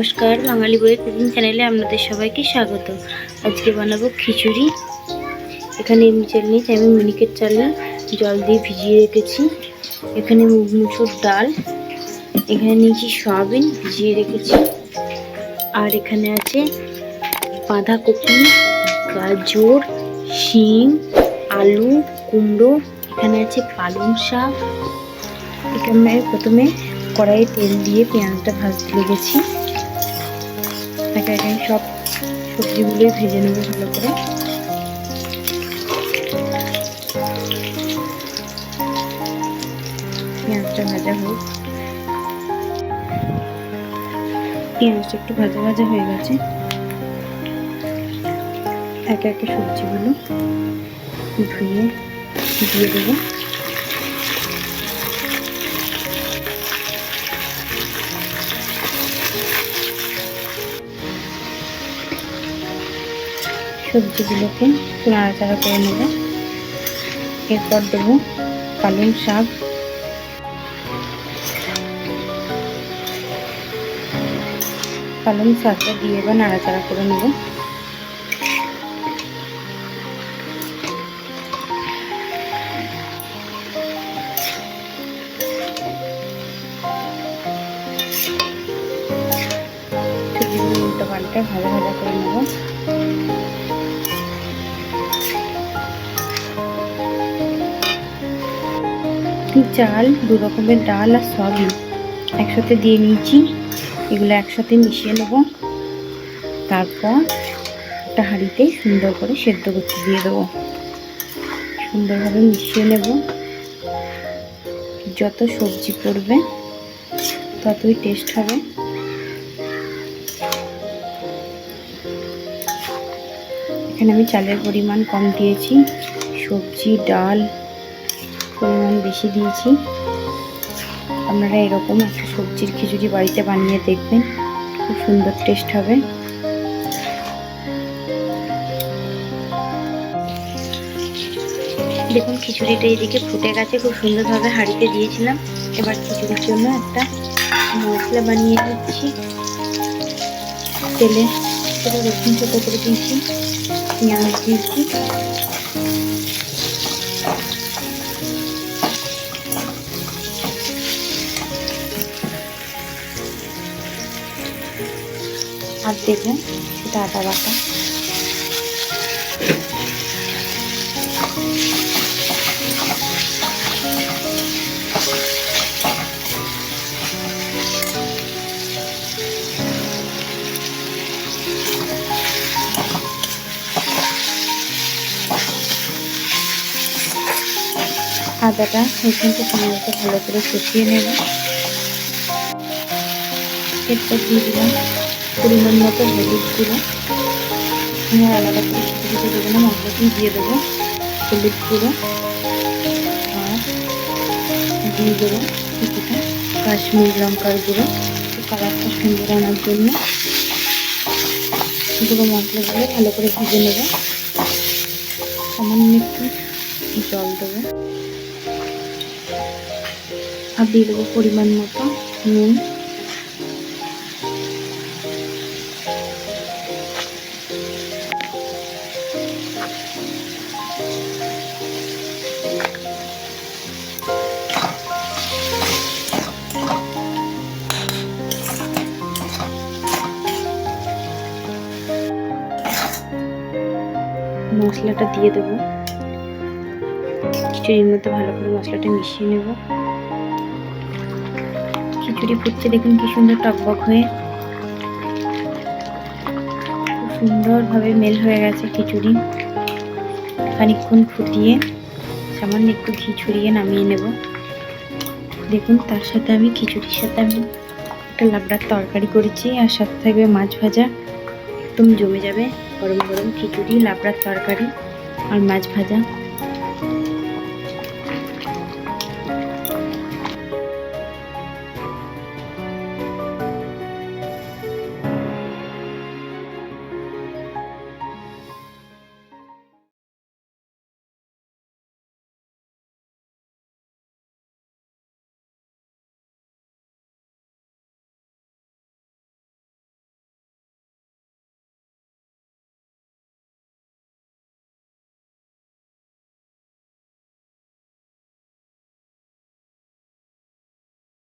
নমস্কার, বাঙালি বইয়ের কুকিং চ্যানেলে আপনাদের সবাইকে স্বাগত। আজকে বানাবো খিচুড়ি। এখানে এমনি চাল নিয়েছি, আমি মিনিকেট চাল জল দিয়ে ভিজিয়ে রেখেছি। এখানে মুসুর ডাল, এখানে নিয়েছি সয়াবিন, ভিজিয়ে রেখেছি। আর এখানে আছে বাঁধাকপি, গাজর, শিম, আলু, কুমড়ো, এখানে আছে পালং শাক। এখানে প্রথমে কড়াইয়ে তেল দিয়ে পেঁয়াজটা ভাজতে লেগেছি। একে একে সব সবজিগুলোই ভেজে নেব ভালো করে। পেঁয়াজটা ভাজা হোক। পেঁয়াজটা একটু ভাজা ভাজা হয়ে গেছে। একে একে সবজিগুলো ধুয়ে দিয়ে দেবো। সবজিগুলোকে নাড়াচাড়া করে নেব। এরপর দেবো পালং শাক। পালং শাকটা দিয়ে এবার নাড়াচাড়া করে নেব। ভালো ভালো করে নেব। চাল, দু রকমের ডাল আর সয়াবিন একসাথে দিয়ে নিয়েছি। এগুলো একসাথে মিশিয়ে নেব। তারপর একটা হাঁড়িতে সুন্দর করে সেদ্ধ করতে দিয়ে দেবো। সুন্দরভাবে মিশিয়ে নেব। যত সবজি পড়বে, ততই টেস্ট হবে। এখানে আমি চালের পরিমাণ কম দিয়েছি। সবজি, ডাল বেশি দিয়েছি। আপনারা এরকম একটা সবজির খিচুড়ি বাড়িতে বানিয়ে দেখবেন। খুব সুন্দর টেস্ট হবে। দেখুন, খিচুড়িটা এদিকে ফুটে গেছে। খুব সুন্দরভাবে হাঁড়িতে দিয়েছিলাম। এবার খিচুড়ির জন্য একটা মশলা বানিয়ে দিচ্ছি তেলে রসুন ছোটো করে দিয়েছি, পেঁয়াজ দিয়েছি। আর দেবো সেটা আদা বাটা। আদাটা এখানটা টমেটো ভালো করে কষিয়ে নেব। এরপর দিয়ে দিলাম পরিমাণ মতো হলুদ গুঁড়ো। আমি আলাদা করে সেটা দিতে দেবো না, মশলাতেই দিয়ে দেবো হলুদ গুঁড়ো। আর দিয়ে দেবো কিছুটা কাশ্মীর লঙ্কার গুঁড়ো। কালারটা সুন্দর আনার জন্য। গুঁড়ো মশলাগুলো ভালো করে ভেজে নেব। সামান্য একটু জল দেবো। আর দিয়ে দেবো পরিমাণ মতো নুন। মশলাটা দিয়ে দেবো। খিচুড়ির মধ্যে ভালো করে মশলাটা মিশিয়ে নেব। খিচুড়ি ফুটছে, দেখুন কি সুন্দর টকবক হয়ে। সুন্দরভাবে মেল হয়ে গেছে খিচুড়ি। খানিকক্ষণ ফুটিয়ে। সামান্য একটু ঘি ছড়িয়ে নামিয়ে নেব। দেখুন, তার সাথে আমি খিচুড়ির সাথে আমি একটা লাবড়ার তরকারি করেছি, আর সাথে থাকবে মাছ ভাজা। একদম জমে যাবে গরম গরম খিচুড়ি, লাবড়ার তরকারি আর মাছ ভাজা।